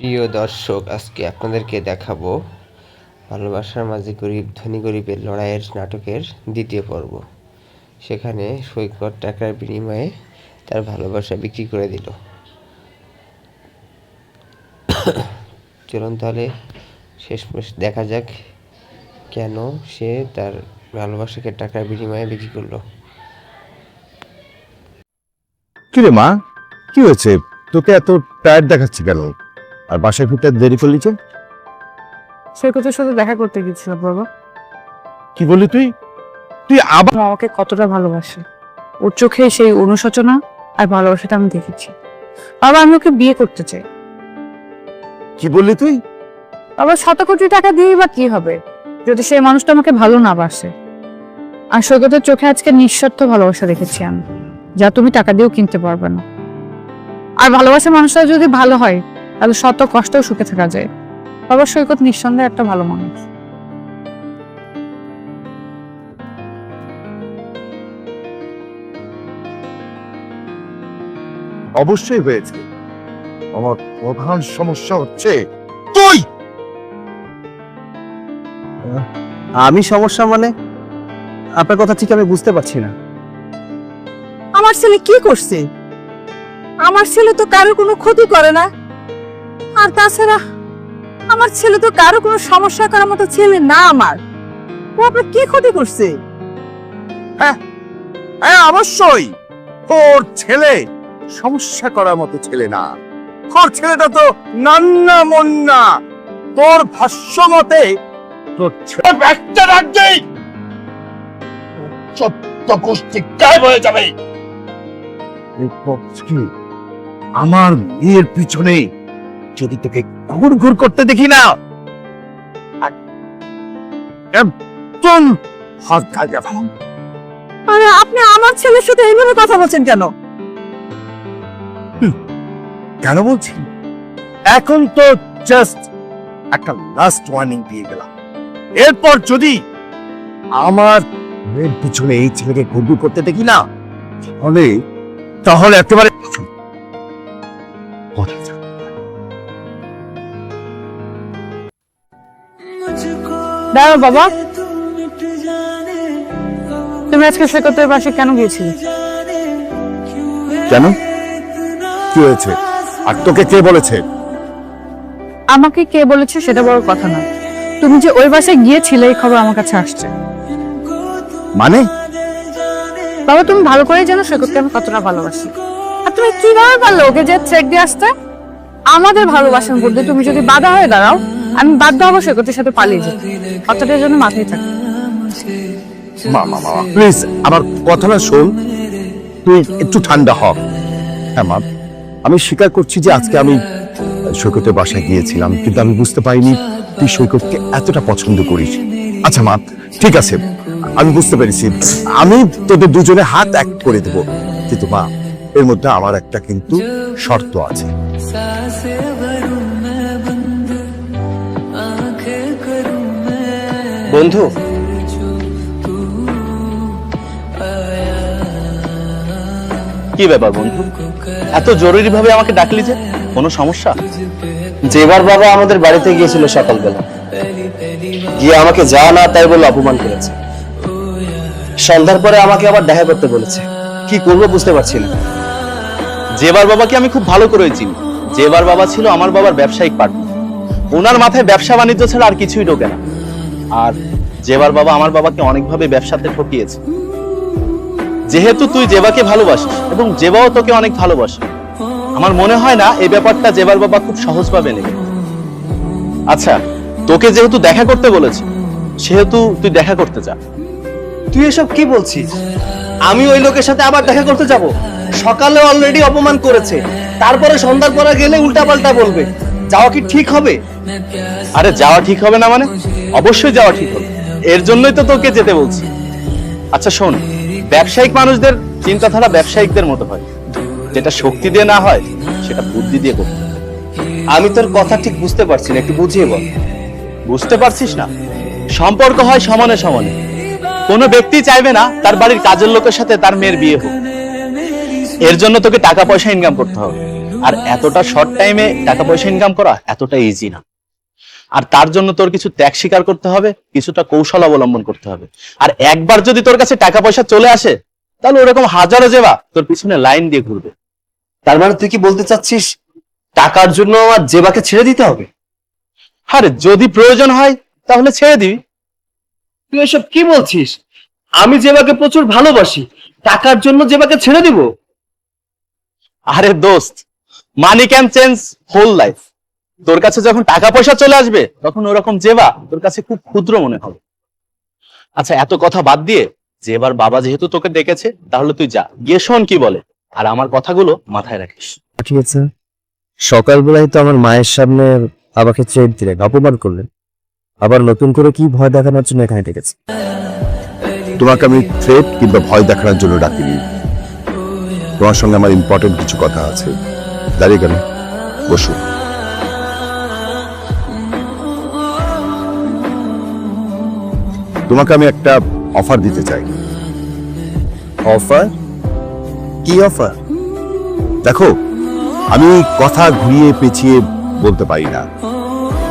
প্রিয় দর্শক, আজকে আপনাদেরকে দেখাবো ভালোবাসার মাঝে গরিব, ধনী গরিবের লড়াইয়ের নাটকের দ্বিতীয় পর্ব। সেখানে সৈকত টাকার বিনিময়ে তার ভালোবাসা বিক্রি করে দিল। চলুন তাহলে শেষমেশ দেখা যাক কেন সে তার ভালোবাসাকে টাকার বিনিময়ে বিক্রি করল। কি রে মা, কি হয়েছে? তোকে এত টায়ার দেখাচ্ছে কেন? আর বাসায় ফিরতে দেরি করলি যে? সৈকতের সাথে দেখা করতে গেছিলাম বাবা। কি বললি তুই? তুই আবার আমাকে কতটা ভালোবাসে। ওর চোখে সেই অনুশোচনা আর ভালোবাসাটা আমি দেখেছি। বাবা আমি ওকে বিয়ে করতে চাই। কি বললি তুই? বাবা শত কোটি টাকা দিয়েই বা কি হবে? যদি সেই মানুষটা আমাকে ভালো না বাসে। আর সৈকতের চোখে আজকে নিঃস্বার্থ ভালোবাসা দেখেছি আমি যা তুমি টাকা দিয়েও কিনতে পারবে না। আর ভালোবাসা মানুষটা যদি ভালো হয় তাহলে শত কষ্টেও সুখে থাকা যায়। বাবা সৈকত নিঃসন্দেহে একটা ভালো মানুষ অবশ্যই হয়েছে। আমার প্রধান সমস্যা হচ্ছে তুই! আমি সমস্যা মানে? আপনার কথা ঠিক আমি বুঝতে পারছি না। আমার ছেলে কি করছে? আমার ছেলে তো কারও কোনো ক্ষতি করে না। আর তাছাড়া আমার ছেলে তো কারও কোনো সমস্যা করার মতো ছেলে না আমার। ও আপনার কি ক্ষতি করছে? হ্যাঁ অবশ্যই। ওর ছেলে সমস্যা করার মতো ছেলে না। ওর ছেলেটা তো নান্না মন্না। তোর ভাষ্য মতে তোর ছেলে একটা গায়েব হয়ে যাবে। আমার মেয়ের পিছনে যদি তোকে ঘুর ঘুর করতে দেখি না। একদম হাত ফেলাম আরে আপনি আমার ছেলের সাথে এইভাবে কথা বলছেন কেন? কেন বলছি? এখন তো জাস্ট একটা লাস্ট ওয়ার্নিং দিয়ে গেলাম। এরপর যদি আমার মেয়ের পিছনে এই ছেলেকে ঘুরঘুর করতে দেখি না তাহলে তাহলে একেবারে দাঁড়াও বাবা। তুমি আজকে সৈকতের পাশে কেন গিয়েছিলে? কেন? কি হয়েছে? আর তোকে কে বলেছে? আমাকে কে বলেছে সেটা বড় কথা না। তুমি যে ওই বাসায় গিয়েছিলে এই খবর আমার কাছে আসছে। মানে? বাবা তুমি ভালো করেই জানো সৈকতকে আমি কতটা ভালোবাসি। আর তুমি কীভাবে পারলে ওকে যে থ্রেট দিয়ে আসতে? আমাদের ভালোবাসার মধ্যে তুমি যদি বাধা হয়ে দাঁড়াও আমি বাধ্য হব সৈকতের সাথে পালিয়ে যেতে। কথাটার জন্য মাথায় থাকে। মামা মামা প্লিজ, আমার কথাটা শোন। তুই একটু ঠান্ডা হ। হ্যাঁ মা, আমি স্বীকার করছি যে আজকে আমি সৈকতের বাসায় গিয়েছিলাম, কিন্তু আমি বুঝতে পারিনি তুই সৈকতকে এতটা পছন্দ করিস। আচ্ছা মা, ঠিক আছে, আমি বুঝতে পেরেছি। আমি তোদের দুজনে হাত এক করে দেবো। কিন্তু মা, এর মধ্যে আমার একটা কিন্তু শর্ত আছে। বন্ধু। কি ব্যাপার বন্ধু? এত জরুরি ভাবে আমাকে ডাকলি যে? কোনো সমস্যা? যেবার বাবা আমাদের বাড়িতে গিয়েছিল সকালবেলা গিয়ে আমাকে যা না তাই বলে অপমান করেছে। সন্ধ্যার পরে আমাকে আবার দেখা করতে বলেছে। কি করব বুঝতে পারছি না। যেবার বাবাকে আমি খুব ভালো করে চিনি। যেবার বাবা ছিল আমার বাবার ব্যবসায়িক পার্টনার ওনার মাথায় ব্যবসা বাণিজ্য ছাড়া আর কিছুই ঢোকে না। আর জেবার বাবা আমার বাবাকে অনেকভাবে ব্যবসাতে ঠকিয়েছে। যেহেতু তুই জেবাকে ভালোবাসিস এবং জেবাও তোকে অনেক ভালোবাসে আমার মনে হয় না এই ব্যাপারটা জেবার বাবা খুব সহজভাবে নেবে। আচ্ছা তোকে যেহেতু দেখা করতে বলেছে সেহেতু তুই দেখা করতে যা। তুই এসব কি বলছিস? আমি ওই লোকের সাথে আবার দেখা করতে যাব। সকালে অলরেডি অপমান করেছে। তারপরে সন্ধ্যার পরে গেলে উল্টাপাল্টা বলবে। যাওয়া কি ঠিক হবে? আরে যাওয়া ঠিক হবে না মানে? অবশ্যই যাওয়া ঠিক হবে। এর জন্যই তো তোকে যেতে বলছি। আচ্ছা শোন, ব্যবসায়িক মানুষদের চিন্তাধারা ব্যবসায়িকদের মতো হয়। যেটা শক্তি দিয়ে না হয়, সেটা বুদ্ধি দিয়ে করতে আমি তোর কথা ঠিক বুঝতে পারছি না, একটু বুঝিয়ে বল। বুঝতে পারছিস না? সম্পর্ক হয় সমানে সমানে। কোনো ব্যক্তি চাইবে না তার বাড়ির কাজের লোকের সাথে তার মেয়ের বিয়ে হোক। এর জন্য তোকে টাকা পয়সা ইনকাম করতে হবে। আর এতটা শর্ট টাইমে টাকা পয়সা ইনকাম করা এতটা ইজি না। আর তার জন্য তোর কিছু ত্যাগ স্বীকার করতে হবে, কিছুটা কৌশল অবলম্বন করতে হবে। আর একবার যদি তোর কাছে টাকা পয়সা চলে আসে, তাহলে ওরকম হাজারো জেবা তোর পিছনে লাইন দিয়ে ঘুরবে। তার মানে তুই কি বলতে চাচ্ছিস, টাকার জন্য আমার জেবাকে ছেড়ে দিতে হবে? আরে, যদি প্রয়োজন হয়, তাহলে ছেড়ে দিবি। তুই এসব কি বলছিস? আমি জেবাকে প্রচুর ভালোবাসি, টাকার জন্য জেবাকে ছেড়ে দিব? আরে দোস্ত money can change whole life তোর কাছে যখন টাকা পয়সা চলে আসবে তখন ওরকম জেবা তোর কাছে খুব ক্ষুদ্র মনে হবে। আচ্ছা এত কথা বাদ দিয়ে যে এবার বাবা যেহেতু তোকে ডেকেছে তাহলে তুই যা। গিয়ে শোন কি বলে আর আমার কথাগুলো মাথায় রাখিস। ঠিক আছে। সকালবেলায় তো আমার মায়ের সামনে বাবাকে চেট দিলেন অপমান করলেন। আবার নতুন করে কি ভয় দেখানোর জন্য এখানে ডেকেছে? তোমাকে আমি থ্রেট কিংবা ভয় দেখানোর জন্য ডাকিনি। তোমার সঙ্গে আমার ইম্পর্টেন্ট কিছু কথা আছে। দাঁড়িয়ে কেন বসো। তোমাকে আমি একটা অফার দিতে চাই। অফার কি অফার দেখো আমি কথা ঘুরিয়ে পেঁচিয়ে বলতে পারি না।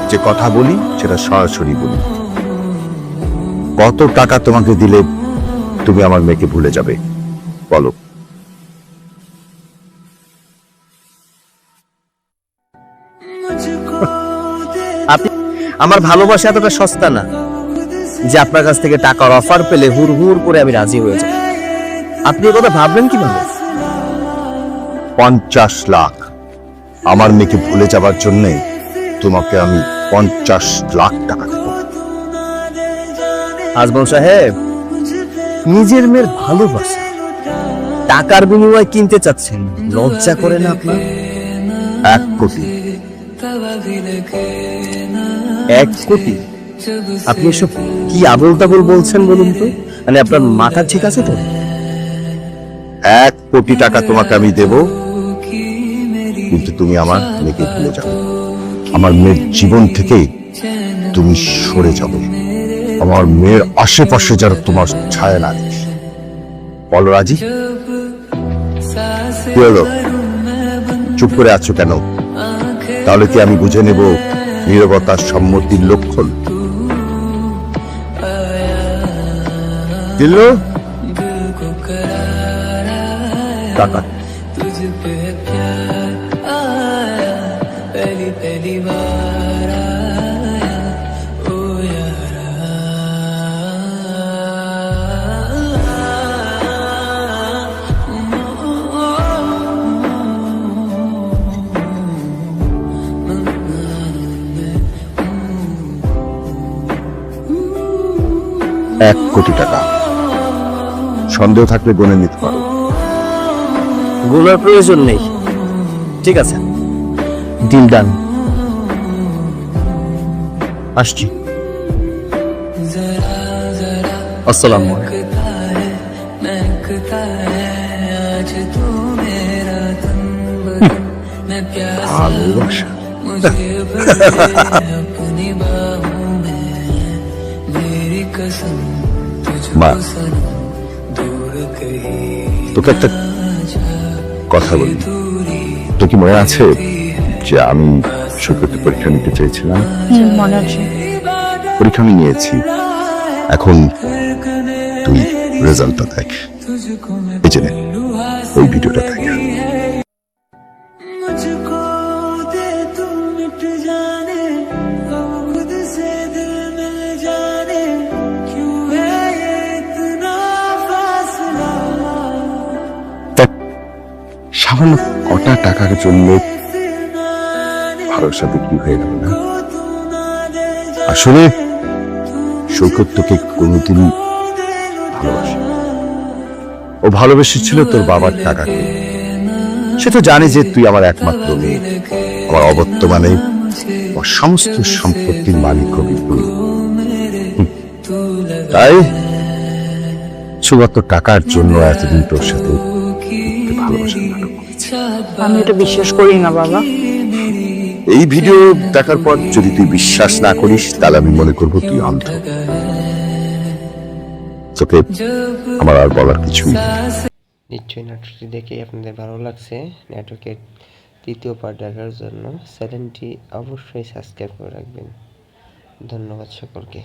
যে কথা বলি সেটা সরাসরি বলি। কত টাকা তোমাকে দিলে তুমি আমার মেয়েকে ভুলে যাবে? বলো। আপনি আমার ভালোবাসা এতটা সস্তা না। যে আপনার কাছ থেকে টাকার অফার পেলে হুর হুর করে আমি রাজি হয়ে যাব আপনি কথা ভাবলেন কীভাবে? পঞ্চাশ লাখ। আমার মেয়েকে ভুলে যাবার জন্যে তোমাকে আমি পঞ্চাশ লাখ টাকা দেবো। আজমল সাহেব নিজের মেয়ের ভালোবাসা। টাকার বিনিময়ে কিনতে চাচ্ছেন লজ্জা করে না আপনার? এক কোটি। এক কোটি? আপনি এসব কি আবল তাবল বলছেন বলুন তো? মানে আপনার মাথা ঠিক আছে তো? এক কোটি টাকা তোমাকে আমি দেব, কিন্তু তুমি আমার মেয়েকে ভুলে যাবে আমার মেয়ের জীবন থেকে তুমি সরে যাবে। আমার মেয়ের আশেপাশে যেন তোমার ছায়া না বলো রাজি? চুপ করে আছো কেন? তাহলে কি আমি বুঝে নেব নীরবতার সম্মতির লক্ষণ? দিল টাকা এক কোটি টাকা। সন্দেহ থাকলে গনে নিতে পারো। গোলার প্রয়োজন নেই। ঠিক আছে। Deal done. আসছি। আসসালামু ভালোবাসা মা তোকে একটা কথা বলি। তো কি মনে আছে যে আমি সৈকতে পরীক্ষা নিতে চাইছিলাম মনে আছে। পরীক্ষা আমি নিয়েছি। এখন তুই রেজাল্টটা দেখ। এই ওই ভিডিওটা দেখ। সামান্য কটা টাকার জন্য ভালোর সাথে কি হয়ে গেল না? আসলে সৈকত তোকে কোনোদিন ভালোবাসে ও ভালোবেসেছিল তোর বাবার টাকাকে। সে তো জানে যে তুই আমার একমাত্র মেয়ে। আমার অবর্তমানে আমার সমস্ত সম্পত্তির মালিক হবি তুই তাই শুধুমাত্র টাকার জন্য এতদিন তোর সাথে করেছে আমি এটা বিশ্বাস করি না বাবা। এই ভিডিও দেখার পর যদি তুই বিশ্বাস না করিস তাহলে আমি মনে করব তুই অন্ধ। তোকে আমার আর বলার কিছুই নিশ্চয়ই নাটকটি দেখে আপনাদের ভালো লাগছে। নাটকের তৃতীয় পার্ট দেখার জন্য চ্যানেলটি অবশ্যই সাবস্ক্রাইব করে রাখবেন। ধন্যবাদ সকলকে।